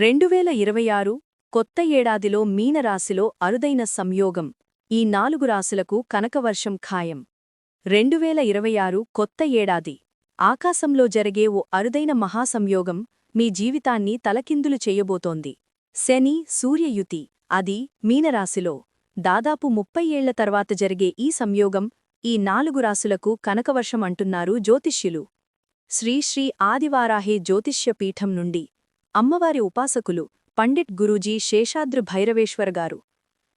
రెండువేల ఇరవై ఆరు కొత్త ఏడాదిలో మీనరాశిలో అరుదైన సంయోగం. ఈ నాలుగు రాశులకు కనకవర్షం ఖాయం. రెండువేల ఇరవై ఆరు కొత్త ఏడాది. ఆకాశంలో జరిగే ఓ అరుదైన మహాసంయోగం మీ జీవితాన్ని తలకిందులు చేయబోతోంది. శని సూర్యయుతి అది మీనరాశిలో. దాదాపు ముప్పై ఏళ్ళ తర్వాత జరిగే ఈ సంయోగం ఈ నాలుగు రాశులకు కనకవర్షం అంటున్నారు జ్యోతిష్యులు. శ్రీశ్రీ ఆదివారాహే జ్యోతిష్య పీఠం నుండి అమ్మవారి ఉపాసకులు పండిట్ గురూజీ శేషాద్రి భైరవేశ్వర్ గారు.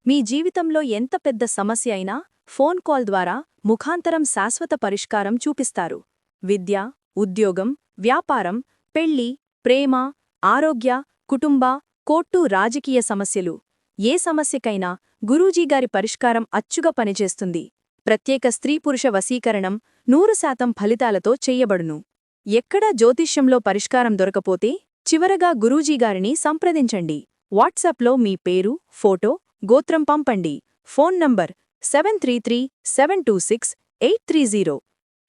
మీ జీవితంలో ఎంత పెద్ద సమస్య అయినా ఫోన్ కాల్ ద్వారా ముఖాంతరం శాశ్వత పరిష్కారం చూపిస్తారు. విద్య ఉద్యోగం వ్యాపారం పెళ్ళి ప్రేమ ఆరోగ్య కుటుంబ కోట్టు రాజకీయ సమస్యలు. ఏ సమస్యకైనా గురూజీగారి పరిష్కారం అచ్చుగా పనిచేస్తుంది. ప్రత్యేక స్త్రీపురుష వశీకరణం నూరు శాతం ఫలితాలతో చెయ్యబడును ఎక్కడా జ్యోతిష్యంలో పరిష్కారం దొరకపోతే చివరగా గురూజీగారిని సంప్రదించండి. వాట్సాప్లో మీ పేరు ఫోటో గోత్రం పంపండి. Phone number seven three three seven two six eight three zero.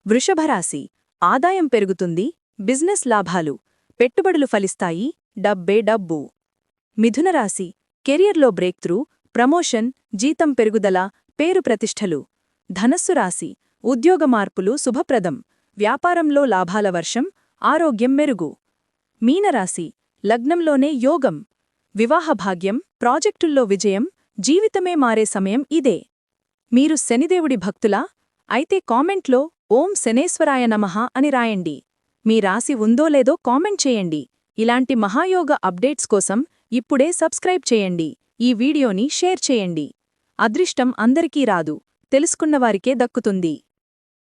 వృషభరాశి ఆదాయం పెరుగుతుంది బిజినెస్ లాభాలు పెట్టుబడులు ఫలిస్తాయి డబ్బే డబ్బు. మిథునరాశి కెరియర్లో బ్రేక్త్రూ ప్రమోషన్ జీతం పెరుగుదల పేరు ప్రతిష్టలు. ధనస్సు రాశి ఉద్యోగ మార్పులు శుభప్రదం వ్యాపారంలో లాభాల వర్షం ఆరోగ్యం మెరుగు. మీనరాశి లగ్నంలోనే యోగం వివాహభాగ్యం ప్రాజెక్టుల్లో విజయం జీవితమే మారే సమయం ఇదే. మీరు శనిదేవుడి భక్తులా? అయితే కామెంట్లో ఓం శనేశ్వరాయ నమః అని రాయండి. మీ రాశి ఉందో లేదో కామెంట్ చేయండి. ఇలాంటి మహాయోగ అప్డేట్స్ కోసం ఇప్పుడే సబ్స్క్రైబ్ చేయండి. ఈ వీడియోని షేర్ చేయండి. అదృష్టం అందరికీ రాదు. తెలుసుకున్నవారికే దక్కుతుంది.